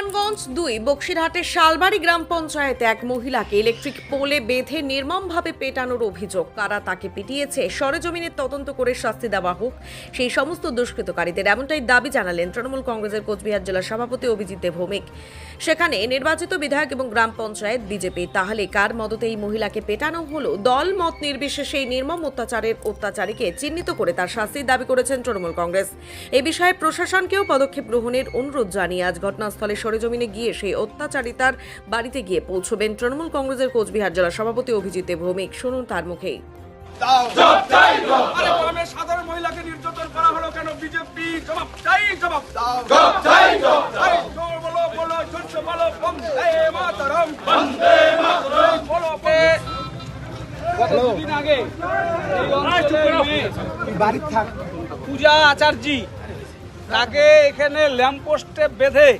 তুফানগঞ্জ দুই বক্সিরহাটের শালবাড়ি গ্রাম পঞ্চায়েতে এক মহিলাকে ইলেকট্রিক পোলে বেঁধে নির্মমভাবে পেটানোর অভিযোগ। কারা তাকে পিটিয়েছে সরেজমিনের তদন্ত করে শাস্তি দেওয়া হোক, সেই সমস্ত দুষ্কৃতকারীদের এমনটাই দাবি জানালেন তৃণমূল কংগ্রেসের কোচবিহার জেলা সভাপতি অভিজিৎ দেবভৌমিক সেখানে নির্বাচিত বিধায়ক এবং গ্রাম পঞ্চায়েত বিজেপি। তাহলে কার মদতে এই মহিলাকে পেটানো হলো? দল মত নির্বিশেষে এই নির্মম অত্যাচারের অত্যাচারীকে চিহ্নিত করে তার শাস্তির দাবি করেছেন তৃণমূল কংগ্রেস। এ বিষয়ে প্রশাসনকেও পদক্ষেপ গ্রহণের অনুরোধ জানিয়ে আজ ঘটনাস্থলে সরেজমিনে গিয়ে সেই অত্যাচারিতার বাড়িতে গিয়ে পৌঁছবেন তৃণমূল কংগ্রেসের কোচবিহার জেলা সভাপতি অভিজিৎ ভৌমিক শুনুন তার মুখেই। সাধারণ মহিলাকে নির্যাতন করা হলো কেন? বিজেপি জবাব চাই জবাব দাও আরে জোর বলো বলো বলো বন্দে মাতরম। বন্দে মাতরম। বলো গত আগে এই অঞ্চলের মেয়ে বাড়ির থাক। পূজা আচার্যি তাকে এখানে ল্যাম্পপোস্টে বেঁধে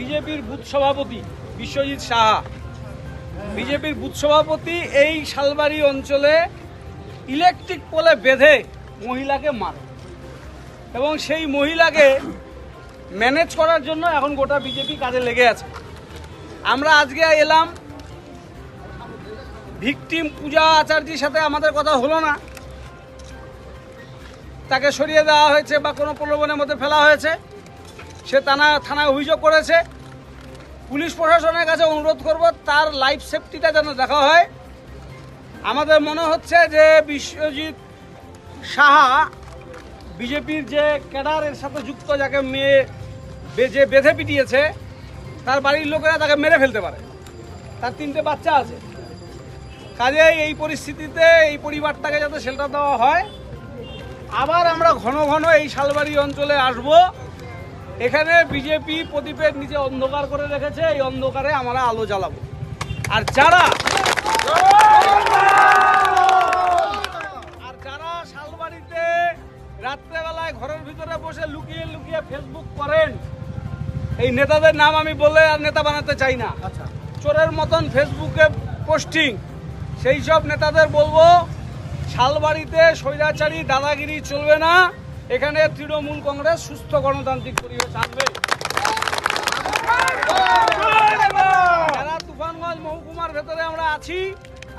বিজেপির বুথ সভাপতি বিশ্বজিৎ সাহা। বিজেপির বুথ সভাপতি এই শালবাড়ি অঞ্চলে ইলেকট্রিক পোলে বেঁধে মহিলাকে মারে। এবং সেই মহিলাকে ম্যানেজ করার জন্য এখন গোটা বিজেপি কাজে লেগে আছে। আমরা আজকে এলাম ভিকটিম পূজা আচার্যির সাথে, আমাদের কথা হলো না। তাকে সরিয়ে দেওয়া হয়েছে বা কোনো প্রলোভনের মধ্যে ফেলা হয়েছে। সে থানা, থানায় অভিযোগ করেছে। পুলিশ প্রশাসনের কাছে অনুরোধ করব, তার লাইফ সেফটিটা যেন দেখা হয়। আমাদের মনে হচ্ছে যে বিশ্বজিৎ সাহা বিজেপির যে ক্যাডারের সাথে যুক্ত, যাকে মেয়ে বে- যে বেঁধে পিটিয়েছে, তার বাড়ির লোকেরা তাকে মেরে ফেলতে পারে। তার তিনটে বাচ্চা আছে। কাজেই এই পরিস্থিতিতে এই পরিবারটাকে যাতে শেল্টার দেওয়া হয়। আবার আমরা ঘন ঘন এই শালবাড়ি অঞ্চলে আসব। এখানে বিজেপি প্রদীপের নিচে অন্ধকার করে রেখেছে এই অন্ধকারে আমরা আলো জ্বালাবো। আর যারা আর যারা শালবাড়িতে রাত্রেবেলায় ঘরের ভিতরে বসে লুকিয়ে লুকিয়ে ফেসবুক করেন এই নেতাদের নাম আমি বলে আর নেতা বানাতে চাই না। আচ্ছা। চোরের মতন ফেসবুকে পোস্টিং সেই সব নেতাদের বলব শালবাড়িতে স্বৈরাচারী দাদাগিরি চলবে না। এখানে তৃণমূল কংগ্রেস সুস্থ গণতান্ত্রিক পরিবেশ আনবে। যারা তুফানগঞ্জ মহকুমার ভেতরে আমরা আছি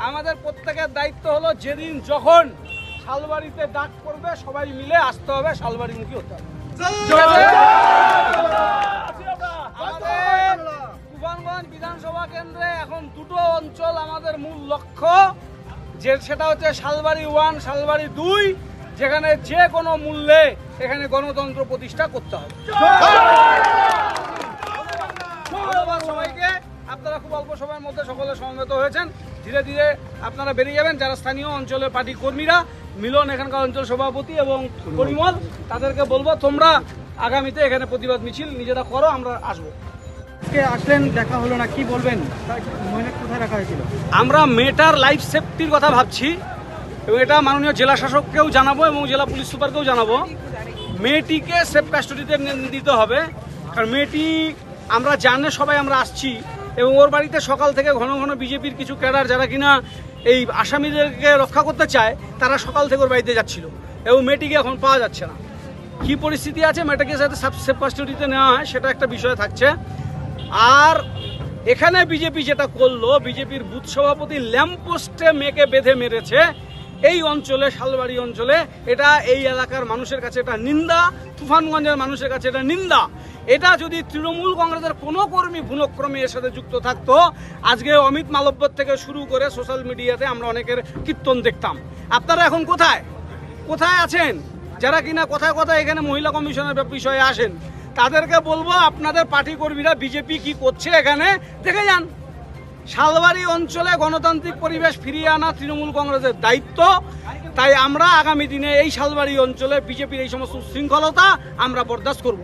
আমাদের প্রত্যেকের দায়িত্ব হলো যেদিন যখন শালবাড়িতে ডাক পড়বে সবাই মিলে আসতে হবে শালবাড়িমুখী হতে হবে। তুফানগঞ্জ বিধানসভা কেন্দ্রে এখন দুটো অঞ্চল আমাদের মূল লক্ষ্য যে সেটা হচ্ছে শালবাড়ি ওয়ান শালবাড়ি দুই যেখানে যে কোনো মূল্যে এখানে গণতন্ত্র প্রতিষ্ঠা করতে হবে। ধন্যবাদ সবাইকে। আপনারা খুব অল্প সময়ের মধ্যে সকলে সমবেত হয়েছেন। ধীরে ধীরে আপনারা বেরিয়ে যাবেন। যারা স্থানীয় অঞ্চলের পার্টি কর্মীরা মিলন এখানকার অঞ্চল সভাপতি এবং পরিমল তাদেরকে বলব তোমরা আগামীতে এখানে প্রতিবাদ মিছিল নিজেরা করো আমরা আসব। আজকে আসলেন দেখা হলো না কি বলবেন? কোথায় রাখা হয়েছিল? আমরা মেটার লাইফ সেফটির কথা ভাবছি। এবং এটা মাননীয় জেলা শাসককেও জানাব এবং জেলা পুলিশ সুপারকেও জানাব। মেয়েটিকে সেফ কাস্টডিতে দিতে হবে। কারণ মেয়েটি, আমরা জানে সবাই আমরা আসছি এবং ওর বাড়িতে সকাল থেকে ঘন ঘন বিজেপির কিছু ক্যাডার যারা কিনা এই আসামিদেরকে রক্ষা করতে চায়, তারা সকাল থেকে ওর বাড়িতে যাচ্ছিল এবং মেয়েটিকে এখন পাওয়া যাচ্ছে না। কি পরিস্থিতি আছে? মেয়েটাকে যাতে সেফ কাস্টডিতে নেওয়া হয়, সেটা একটা বিষয় থাকছে। আর এখানে বিজেপি যেটা করল, বিজেপির বুথ সভাপতি ল্যাম্পপোস্টে মেয়েকে বেঁধে মেরেছে। এই অঞ্চলে, শালবাড়ি অঞ্চলে এটা এই এলাকার মানুষের কাছে এটা নিন্দা, তুফানগঞ্জের মানুষের কাছে এটা নিন্দা। এটা যদি তৃণমূল কংগ্রেসের কোনো কর্মী ভুলক্রমে এর সাথে যুক্ত থাকতো, আজকে অমিত মালব্য থেকে শুরু করে সোশ্যাল মিডিয়াতে আমরা অনেকের কীর্তন দেখতাম। আপনারা এখন কোথায়? কোথায় আছেন? যারা কিনা কথায় কথায় এখানে মহিলা কমিশনের বিষয়ে আসেন, তাদেরকে বলব আপনাদের পার্টি কর্মীরা বিজেপি কি করছে এখানে, দেখে যান। শালবাড়ি অঞ্চলে গণতান্ত্রিক পরিবেশ ফিরিয়ে আনা তৃণমূল কংগ্রেসের দায়িত্ব। তাই আমরা আগামী দিনে এই শালবাড়ি অঞ্চলে বিজেপির এই সমস্ত শৃঙ্খলতা আমরা বরদাস্ত করব।